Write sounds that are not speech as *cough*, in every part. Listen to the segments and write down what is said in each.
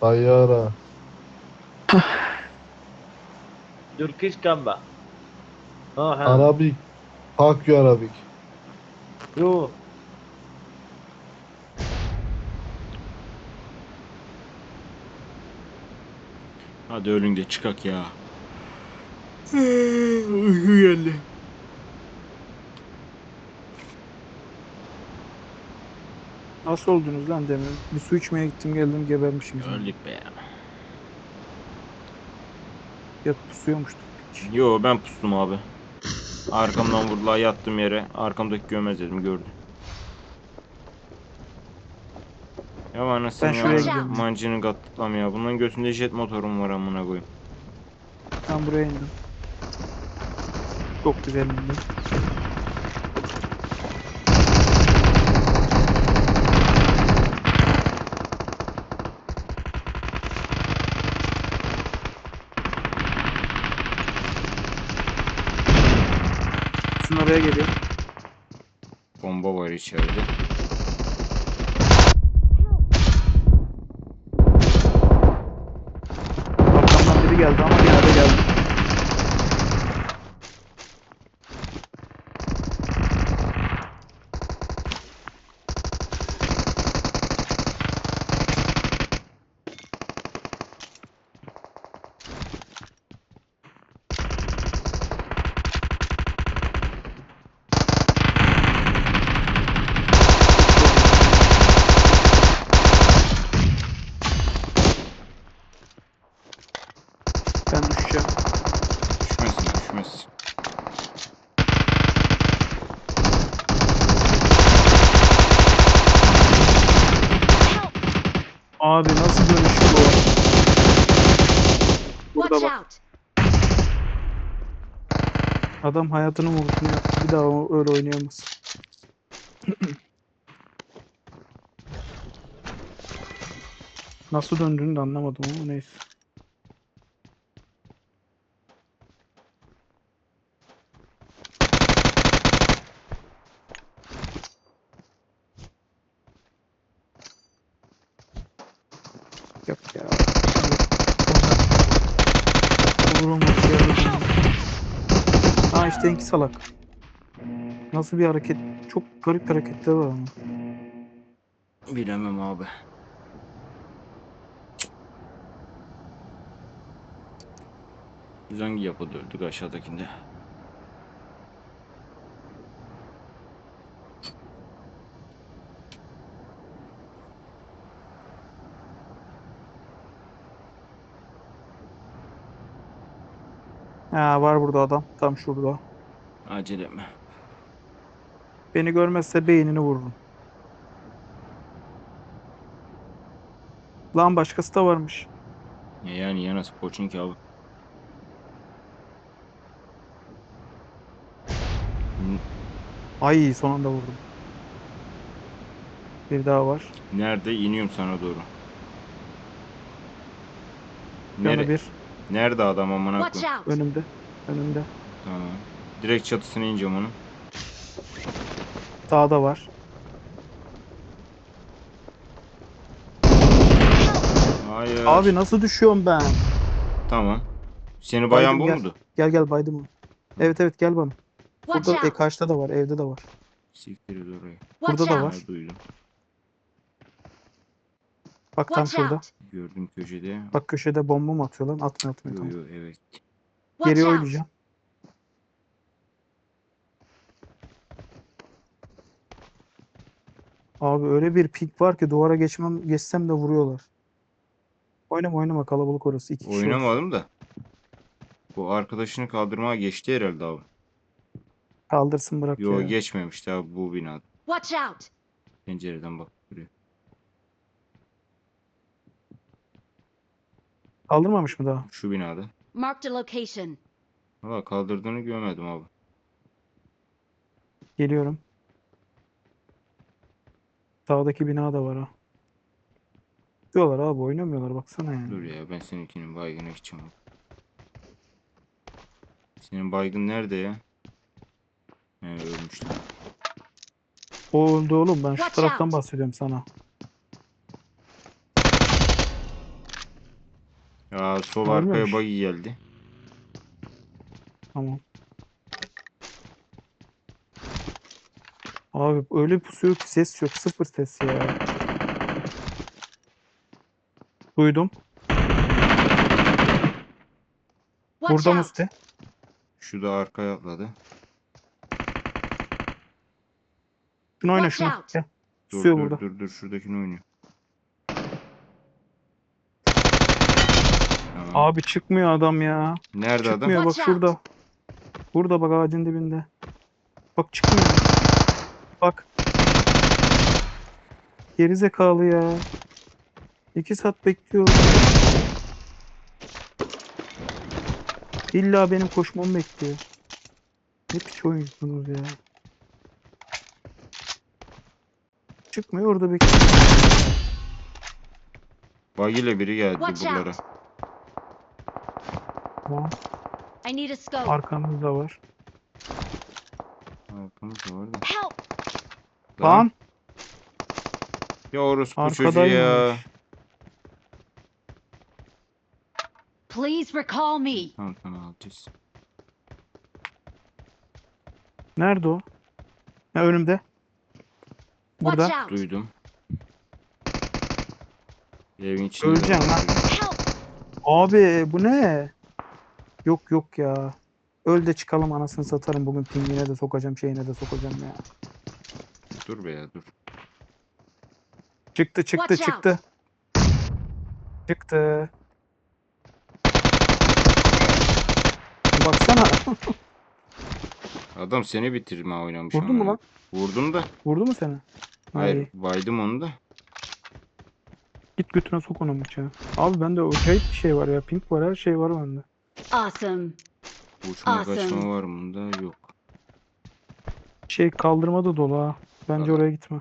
Tayyara. *sighs* Turkish gamba. Ha ha. Arabik. Fuck you Arabik. Yo. Hadi ölün de çıkak ya. Uyku geldi. Nasıl oldunuz lan demin? Bir su içmeye gittim geldim gebermişim. Öldük be ya. Yat pusuyormuştuk. Yo ben pustum abi. Arkamdan vurdular yattım yere. Arkamdaki gömez dedim gördü. Ya anasını Ben ya. şuraya gidiyorum. Mancının gatlıklam ya. Bunların götünde jet motorum var amına koyayım. Ben buraya indim. Çok güzel indim. Şunun oraya geliyor. Bomba var içeride. Watch bak. Adam hayatının vurgusunu yaptı. Bir daha o- öyle oynayamaz. *clears throat* Nasıl döndüğünü de anlamadım ama neyse. Yok ya. Olur olmaz ya. Ha işte enki salak. Nasıl bir hareket? Çok garip hareketler var ama. Bilemem abi. Biz hangi yapıda öldük aşağıdakinde? Ha var burada adam. Tam şurada. Acele mi? Beni görmezse beynini vururum. Lan başkası da varmış. Ya yani ya nasıl Poçink abi? N- Ay son anda vurdum. Bir daha var. Nerede? İniyorum sana doğru. Yanı Nere? bir. Nerede adam amına Watch koyayım? out! Önümde. Önümde. Tamam. Direkt çatısına ineceğim onun. Sağda var. Hayır. Abi nasıl düşüyorum ben? Tamam. Seni bayan bu gel. muydu? Gel gel baydım onu. Evet evet gel bana. Watch Burada e, out! karşıda da var. Evde de var. Siktir orayı. Watch burada da out! var. Ha, duydum. Bak tam Watch şurada. out! Gördüm köşede. Bak köşede bomba mı atıyor lan? Atmıyor atmıyor Yo tamam. yo evet. Watch Geri out! oynayacağım. Abi öyle bir pik var ki duvara geçmem geçsem de vuruyorlar. Oynama oynama kalabalık orası. iki kişi var. Oynamadım da. Bu arkadaşını kaldırmaya geçti herhalde abi. Kaldırsın bırak Yo ya. geçmemişti abi bu binada. Watch out! Pencereden bak Kaldırmamış mı daha? Şu binada. Marked a location. Valla kaldırdığını görmedim abi. Geliyorum. Sağdaki bina da var ha. Diyorlar abi oynamıyorlar baksana yani. Dur ya ben seninkinin baygına gideceğim. abi. Senin baygın nerede ya? He ölmüş. tamam. O öldü oğlum ben şu Watch taraftan out. bahsediyorum sana. Ya sol Ölmemiş. arkaya buggy geldi. Tamam. Abi öyle pusuyor ki ses yok. Sıfır ses ya. Duydum. Watch Burada out! Musti. Şu da arkaya atladı. Şunu oyna Watch şunu. out. Gel. Dur Pusuyor dur burada. dur dur şuradakini oynuyor. Abi çıkmıyor adam ya. Nerede adam? Çıkmıyor bak Watch out. şurada. Burada bak ağacın dibinde. Bak çıkmıyor. Bak. Geri zekalı ya. İki saat bekliyor. İlla benim koşmamı bekliyor. Ne piç oyuncusunuz ya. Çıkmıyor orada bekliyor. Buggy ile biri geldi Watch buralara. Tamam. I need a scope. Arkamızda var. Arkamızda var da. Help! Lan Ya orospu çocuğu ya. arkadaymış. Please recall me. Tamam tamam alacağız. Nerede o? Ha, önümde. Watch Burada. out! Duydum. Evin içinde. Öleceksin lan. Help! Abi bu ne? Yok yok ya. Öl de çıkalım anasını satarım bugün pingine de sokacağım şeyine de sokacağım ya. Dur be ya dur. Çıktı çıktı Watch out. çıktı. Çıktı. Baksana. *laughs* Adam seni bitirme oynamış. Vurdu mu lan? Vurdum da. Vurdu mu seni? Hayır Ay, baydım onu da. git götüne sok onu bıçağı. Abi bende acayip bir şey var ya. Pink var her şey var bende. Awesome. Uçma Awesome. kaçma var bunda yok. Şey kaldırma da dolu ha. Bence Vallahi. oraya gitme.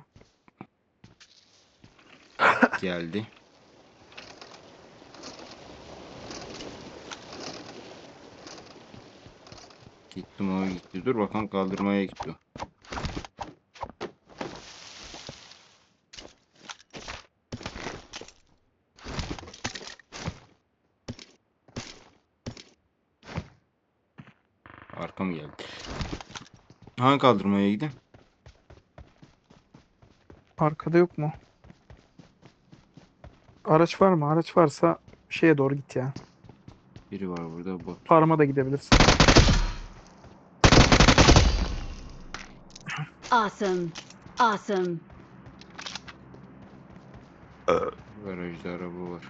*laughs* Geldi. Gittim o gitti. Dur bakalım kaldırmaya gitti. o. Arkam geldi. Hangi kaldırmaya gidin? Arkada yok mu? Araç var mı? Araç varsa şeye doğru git ya. Biri var burada bot. Farm'a da gidebilirsin. Awesome. Awesome. Garajda araba var.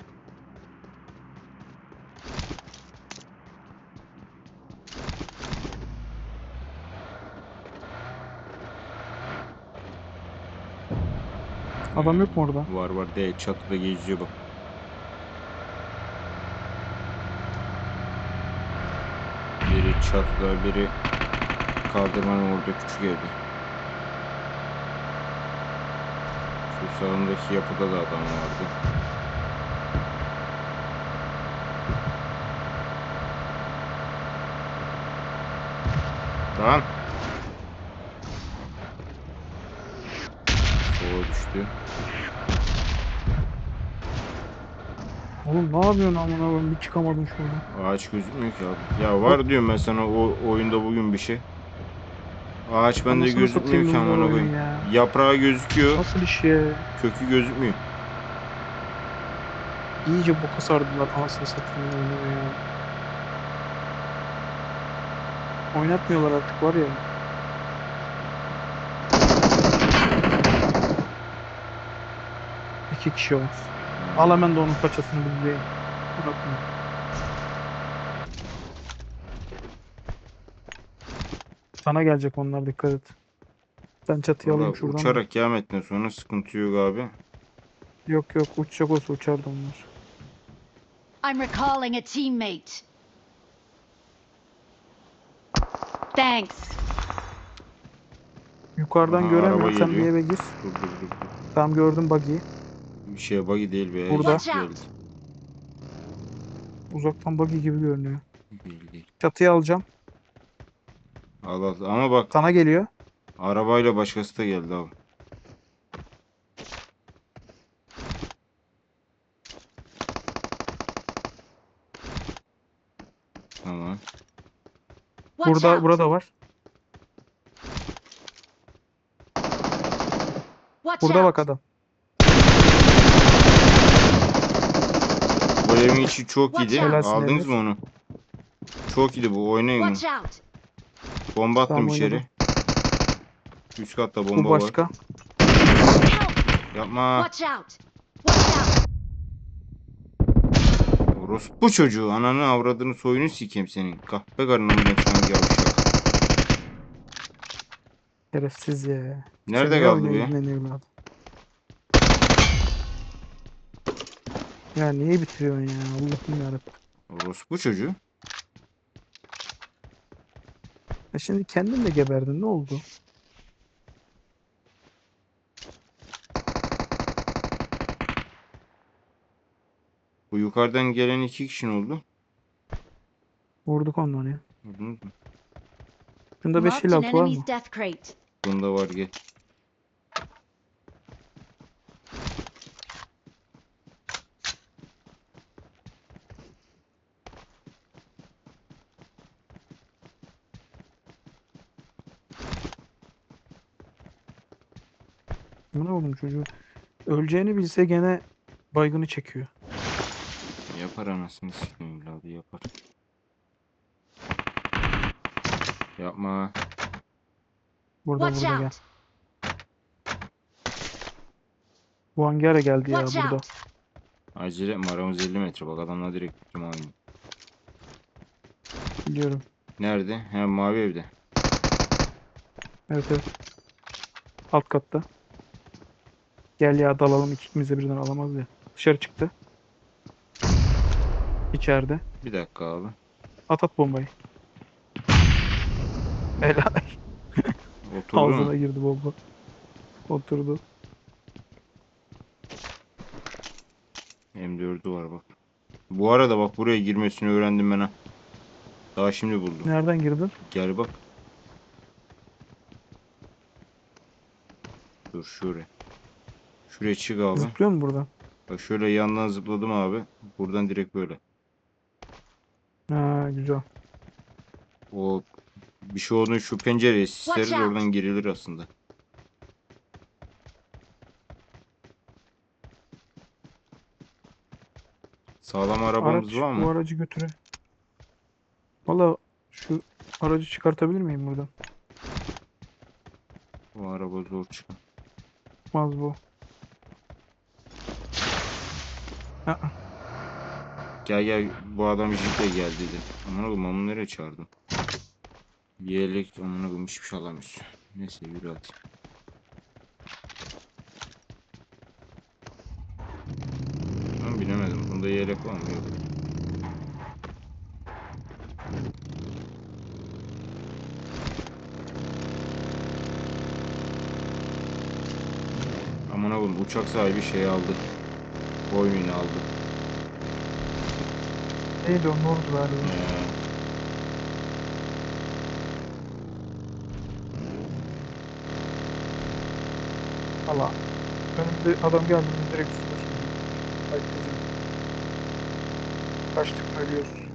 Adam yok mu orada? Var var değil çatıda geziyor bak. Biri çatıda biri kaldırmanın orada küçük evde. Şu sağındaki yapıda da adam vardı. Tamam. Düştü. Oğlum ne yapıyorsun amına koyayım? Bir çıkamadın şuradan. Ağaç gözükmüyor ki abi. Ya var diyorum ben sana o oyunda bugün bir şey. Ağaç bende Anasını gözükmüyor satayım ki bu amına oyun koyayım. ya. Yaprağı gözüküyor, Nasıl iş ya? kökü gözükmüyor. İyice boka sardılar anasını satayım oyunu ya. Oynatmıyorlar artık var ya. İki kişi var. Al hemen de onun paçasını bizleyeyim. Bırakma. Sana gelecek onlar dikkat et. Ben çatıya alayım şuradan. da. uçarak kıyametten sonra sıkıntı yok abi. Yok yok uçacak olsa uçardı onlar. I'm recalling a teammate. Thanks. Yukarıdan Aha, göremiyorum araba sen bir geliyor. eve gir. Dur dur dur. dur. Tam gördüm buggy'i. Bir şey buggy değil be. Burada. Geldi. Uzaktan buggy gibi görünüyor. Değil. Çatıya alacağım. Al al. Ama bak Sana geliyor. arabayla başkası da geldi abi. Watch Burada out! burada var. Watch Burada out! bak adam. Bu evin içi çok out. Aldınız mı onu? Çok iyiydi bu. Oynayın bunu. Watch out! Bomba attım Tamam, içeri. oynadım. Üst katta Bu bomba var. başka. Help! Yapma. Watch out! Watch out! Orospu çocuğu. Ananı avradını soyunu sikeyim senin. Kahpe karnına mı hangi yavşak. Şerefsiz ya. Nerede Sen ne kaldı bu ya? lan evladım? Ya niye bitiriyorsun ya? Allah'ım yarabbim. Orospu çocuğu. Ya şimdi kendin de geberdin. Ne oldu? Bu yukarıdan gelen iki kişi oldu? Vurduk onları ya. Gördünüz mü? Şunda 5 Marked ile an 6 var mı? enemy's death crate. Bunda var gel. Ne oğlum çocuğu? Öleceğini bilse gene baygını çekiyor. Yapar anasını sikeyim evladı yapar. Yapma. Burada Watch burada gel. out! Bu hangara geldi ya Watch burada. out! Acele etme aramız 50 metre bak adamla direkt tuttum aynı. Biliyorum. Nerede? He mavi evde. Evet evet. Alt katta. Gel ya dalalım ikimiz de birden alamaz ya. Dışarı çıktı. İçeride. Bir dakika abi. At at bombayı. Helal. Oturdu mu? Ağzına girdi bomba. Oturdu. M4'ü var bak. Bu arada bak buraya girmesini öğrendim ben ha. Daha şimdi buldum. Nereden girdin? Gel bak. Dur şuraya. Şuraya çık abi. Zıplıyor mu buradan? Bak şöyle yandan zıpladım abi. Buradan direkt böyle. Ha güzel. O bir şey olduğunu şu pencereye sisleriz oradan girilir aslında. Sağlam arabamız Araç, var bu mı? aracı götüre. Valla şu aracı çıkartabilir miyim buradan? Bu araba zor çıkar. Çıkmaz bu. Gel gel bu adam jiple gel dedi. Amına koyayım onu nereye çağırdım? Yelek amına koyayım hiçbir şey alamıyorsun. Neyse yürü hadi. Ben bilemedim. Bunda yelek var mı? Yok. Amına koyayım uçak sahibi şey aldı. Boynunu aldı. neydi o? Nurdu galiba. Ee, Valla. Önümde adam geldi mi direkt üstüne. Ay kızım. Kaçtık ölüyoruz.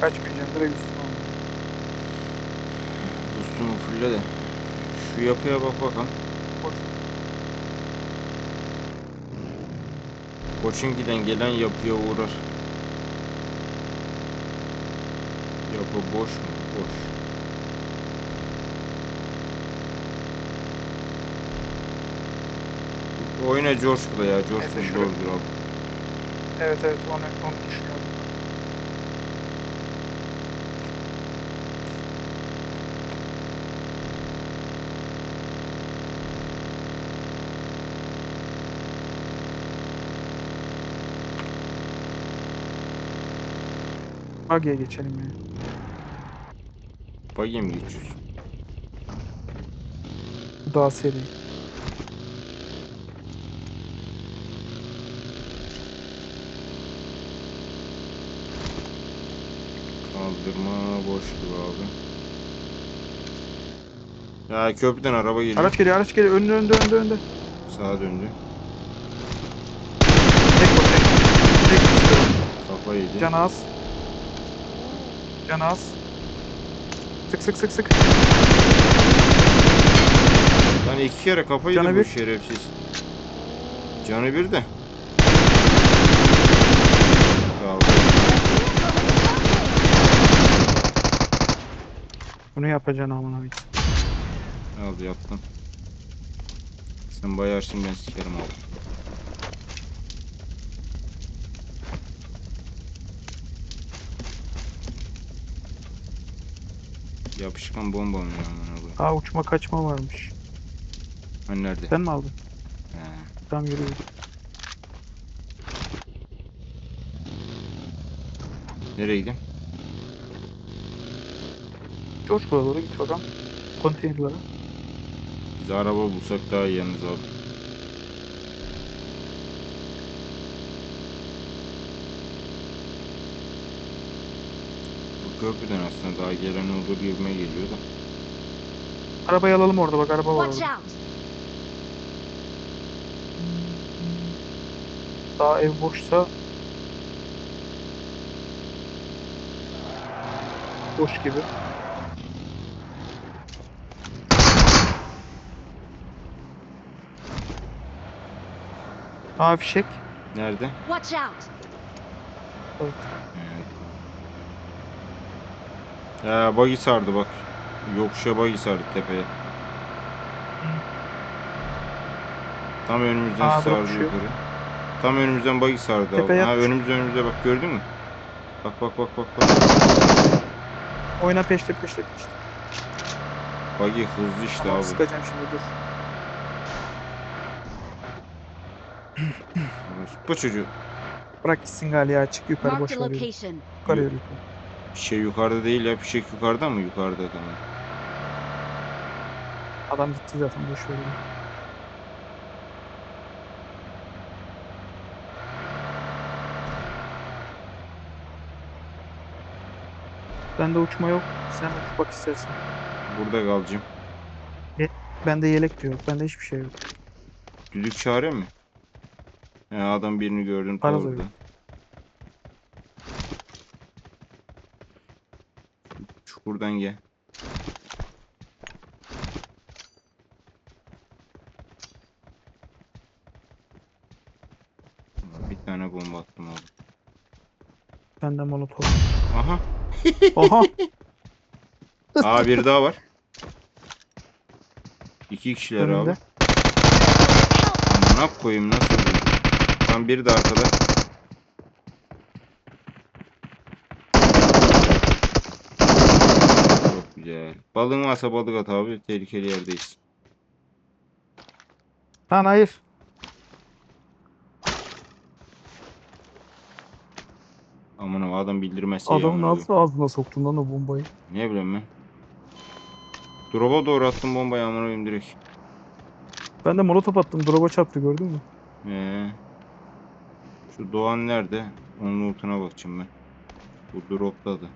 Kaçmayacağım direkt üstüne aldım. Boost'umu fulle de. Şu yapıya bak bakalım. Boş. Koçinki'den gelen yapıya uğrar. Yapı boş mu? Boş. Oyna Coşku'da ya. Neyse, şuraya- zordur abi. Evet evet onu, onu düşünüyordum. Bagiye geçelim ya. Buggy'e mi geçiyorsun? Daha seri. Kaldırma boştu abi. Ya köprüden araba geliyor. Araç geliyor araç geliyor önde önde önde önde. Sağa döndü. Tek tek. Tek üstü. Kafa yedi. Can az. Can az. Sık sık sık sık. Lan iki kere kafayı Canı bu bir. şerefsiz. Canı bir de. Kaldı. Bunu yapacaksın aman abi. Al yaptım. Sen bayarsın ben sikerim abi. Yapışkan bomba mı ya amına koyayım? Aa uçma kaçma varmış. Hani nerede? Sen mi aldın? He. Tamam yürü. yürü. Nereye gideyim? Coşku'ya doğru git bakalım. Konteynerlara. Biz araba bulsak daha iyi yalnız abi. Köprüden aslında daha gelen olur gibime geliyor da. Arabayı alalım orada bak araba var Watch orada. out! Daha ev boşsa boş gibi. Aa fişek. Nerede? Watch out! Evet. Ya buggy sardı bak. Yokuşa buggy sardı tepeye. Tam önümüzden Aa, sardı yukarı. Tam önümüzden buggy sardı abi. Tepeye Ha önümüzde önümüzde bak gördün mü? Bak bak bak bak bak. Oyna peşte peşte peşte. Buggy hızlı işte Tamam, abi. sıkacağım şimdi dur. Bu çocuğu. Bırak gitsin galiba ya çık yukarı Marked boş a ver. location. Yukarı yürü. Bir şey yukarıda değil ya. Fişek yukarıda mı? Yukarıda tamam. Adam gitti zaten boş ver. yürü. Bende uçma yok. Sen uç bak istersen. Burada kalacağım. Bende yelek de yok. Bende hiçbir şey yok. Düdük çağırıyor mu? He adam birini gördüm Para soruyor. Çukurdan gel. Bir tane bomba attım abi. Bende molotof. Aha. *laughs* Oha! Aa bir daha var. İki kişiler abi. Önümde. Amına koyayım nasıl oldu? Tam biri de arkada. Çok güzel. Balığın varsa balık at abi. Tehlikeli yerdeyiz. Lan hayır. Aman o adam bildirmezse Adamın koyayım. nasıl ağzına soktun lan o bombayı? Ne bileyim ben. Drop'a doğru attım bombayı amına koyayım direkt. Ben de molotof attım. Drop'a çarptı gördün mü? Ee, şu Doğan nerede? Onun lootuna bakacağım ben. Bu drop'tadı.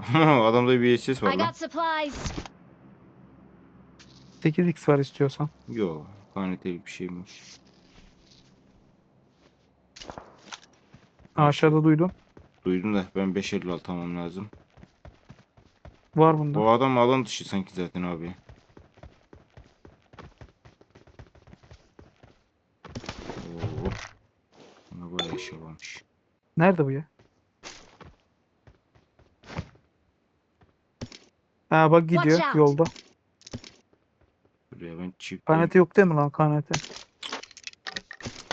*laughs* Adamda bir VHS var I lan. got supplies. 8x var istiyorsan. Yo, kanetelik bir şeymiş. Ha, aşağıda duydum. Duydum da ben 5.56 tamam lazım. Var bunda. Bu adam alan dışı sanki zaten abi. Oo. Buna bayağı işe varmış. Nerede bu ya? Ha bak gidiyor Watch out. yolda. Buraya ben çift Kanete yok değil mi lan kanete?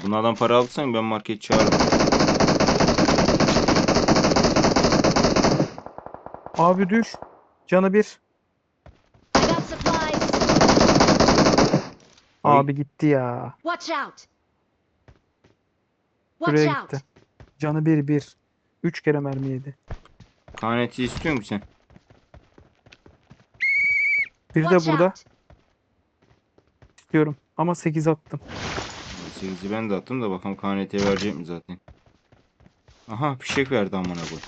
Bunlardan para alırsan ben market çağırırım. Abi düş. Canı bir. I got supplies. Ay. Abi gitti ya. Watch out! Watch Şuraya out! gitti. Canı bir bir. Üç kere mermi yedi. Kaneti istiyor musun sen? Bir de Watch burada out! istiyorum. Ama 8 attım. 8'i ben de attım da bakalım KNT verecek mi zaten. Aha fişek verdi amına koy.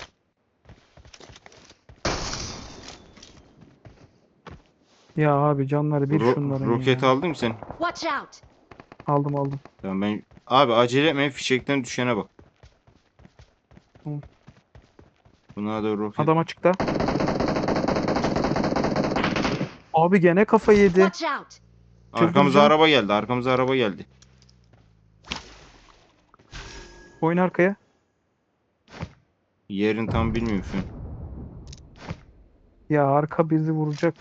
Ya abi canları bir Ro- şunların roket ya. aldın mı sen? Watch out! Aldım aldım. Tamam ben abi acele etme fişekten düşene bak. Tamam. Buna da roket. Adam açıkta. Abi gene kafa yedi. Watch out! Arkamıza araba geldi. Arkamıza araba geldi. Oyun arkaya. Yerini tam bilmiyorum şu an. Ya arka bizi vuracak.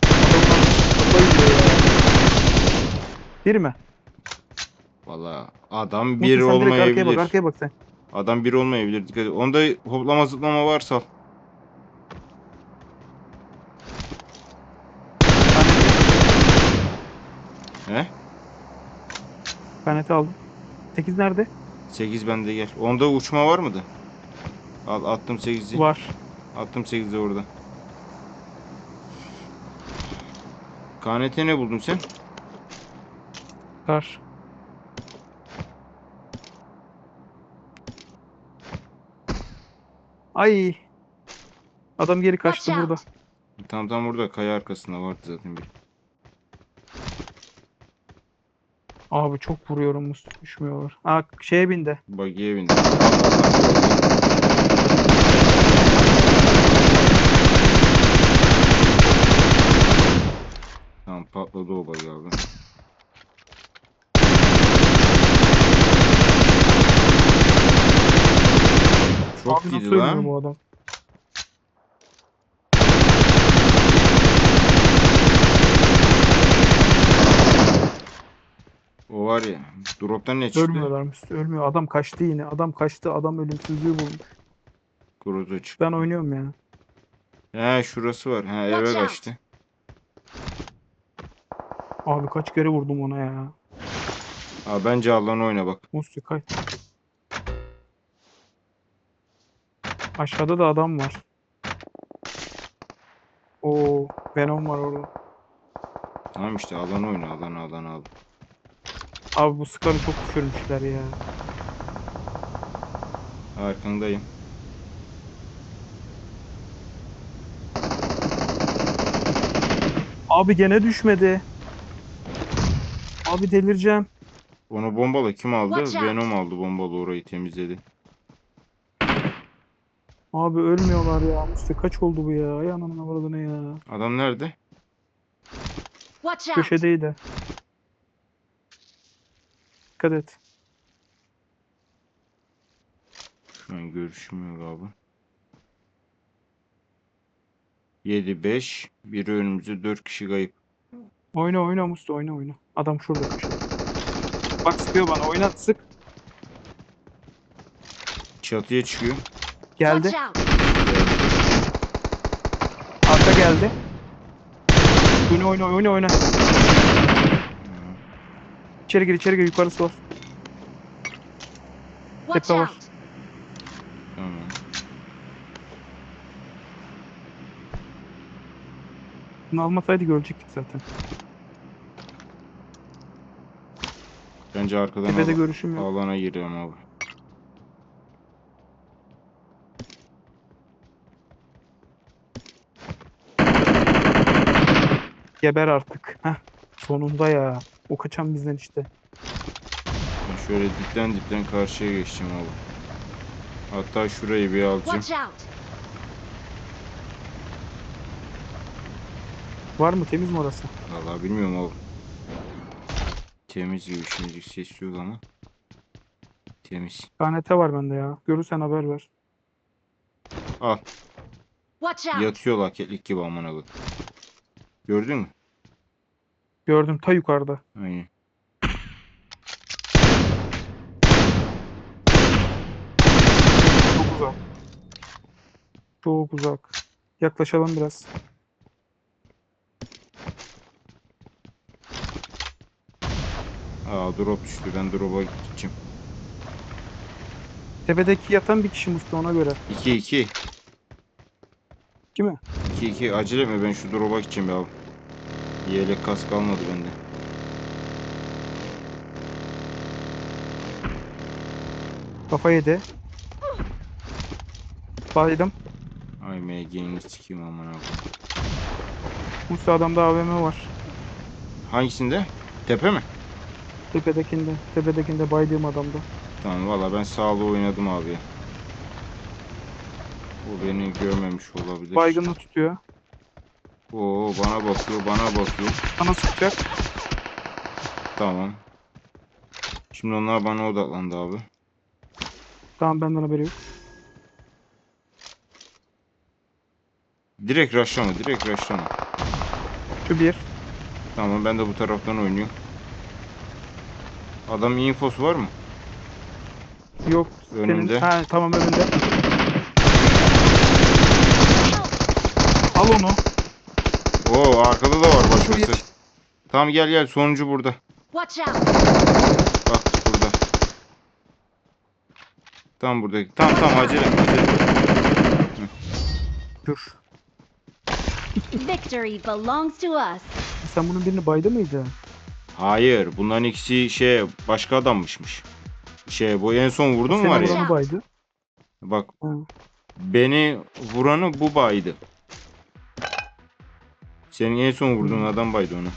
Kafayı yiyor ya. Bir mi? Valla adam bir sen direkt arkaya olmayabilir. bak arkaya bak sen. Adam bir olmayabilir. Dikkat et. Onda hoplama zıplama varsa al. He? Kaneti aldım. 8 nerede? 8 bende gel. Onda uçma var mıydı? Al attım 8'i. Var. Attım 8'i orada. KNT ne buldun sen? Var. Ay. Adam geri kaçtı burada. Tam tam burada kaya arkasında vardı zaten bir. Abi çok vuruyorum Mustafa düşmüyorlar. Aa şeye bindi. Buggy'e bindi. Tamam patladı o buggy abi. Çok Abi ölmüyor lan. bu adam? Var ya. Drop'tan ne çıktı? Ölmüyorlar Mustafa ölmüyor. Adam kaçtı yine. Adam kaçtı. Adam ölümsüzlüğü bulmuş. Groza çıktı. Ben oynuyorum ya. He şurası var. He eve kaçtı. Abi kaç kere vurdum ona ya. Abi bence Allah'ın oyna bak. Mustafa kaç. Aşağıda da adam var. Oo, Venom var orada. Tamam işte Allah'ın oyna. Allah'ın Allah'ın al. Abi bu skarı çok düşürmüşler ya. Arkandayım. Abi gene düşmedi. Abi delireceğim. Onu bombalı kim aldı? Watch out. Venom aldı bombalı orayı temizledi. Abi ölmüyorlar ya. Mustafa kaç oldu bu ya? Ay ananın avradını ya. Adam nerede? Watch out! Köşedeydi. Dikkat et. Şu an görüşüm yok abi. 7 5 biri önümüzde 4 kişi kayıp. Oyna oyna Mustafa oyna oyna. Adam şurada köşede. Bak sıkıyor bana oyna sık. Çatıya çıkıyor. Geldi. Arka geldi. Oyna oyna oyna oyna. İçeri gir içeri gir yukarısı var. Watch Tepe var. Tamam. Bunu almasaydı görecektik zaten. Bence arkadan Tepede al- görüşüm yok. alana giriyorum abi. Geber artık. Heh. Sonunda ya. O kaçan bizden işte. Ben şöyle dipten dipten karşıya geçeceğim abi. Hatta şurayı bir alacağım. Watch out! Var mı temiz mi orası? Vallahi bilmiyorum abi. Temiz gibi şimdilik ses yok ama. Temiz. KNT var bende ya. Görürsen haber ver. Al. Watch out! Yatıyor laketlik gibi amına koyayım. Gördün mü? Gördüm ta yukarıda. Aynen. Çok uzak. Çok uzak. Yaklaşalım biraz. Aa drop düştü. Ben drop'a gideceğim. Tepedeki yatan bir kişi Mustafa ona göre. 2 2. Değil mi? 2 2 acele etme ben şu drop'a gideceğim ya. Yelek kas kalmadı bende. Kafa yedi. Baydım. Ay MG'ni sikeyim amına koyayım. Mustafa adamda AVM var. Hangisinde? Tepe mi? Tepedekinde. Tepedekinde baydığım adamda. Tamam valla ben sağlı oynadım abi. O beni görmemiş olabilir. Baygını tutuyor. Oo bana bakıyor, bana bakıyor. Sana sıkacak. Tamam. Şimdi onlar bana odaklandı abi. Tamam benden haberi yok. Direkt rushlama, direkt rushlama. Şu bir. Tamam ben de bu taraftan oynuyorum. Adam infosu var mı? Yok. Önünde. Senin... Ha, tamam önünde. Al onu. Oo arkada da var başkası. Tamam gel gel sonuncu burada. Watch out! Bak burada. Tam burada. Tamam tamam acele. Dur. Victory belongs to us. Sen bunun birini baydı mıydı? Hayır bunların ikisi şey başka adammışmış. Şey bu en son vurdun Seni var ya. vuranı baydı. Bak Ha. beni vuranı bu baydı. Senin en son vurduğun adam baydı onu.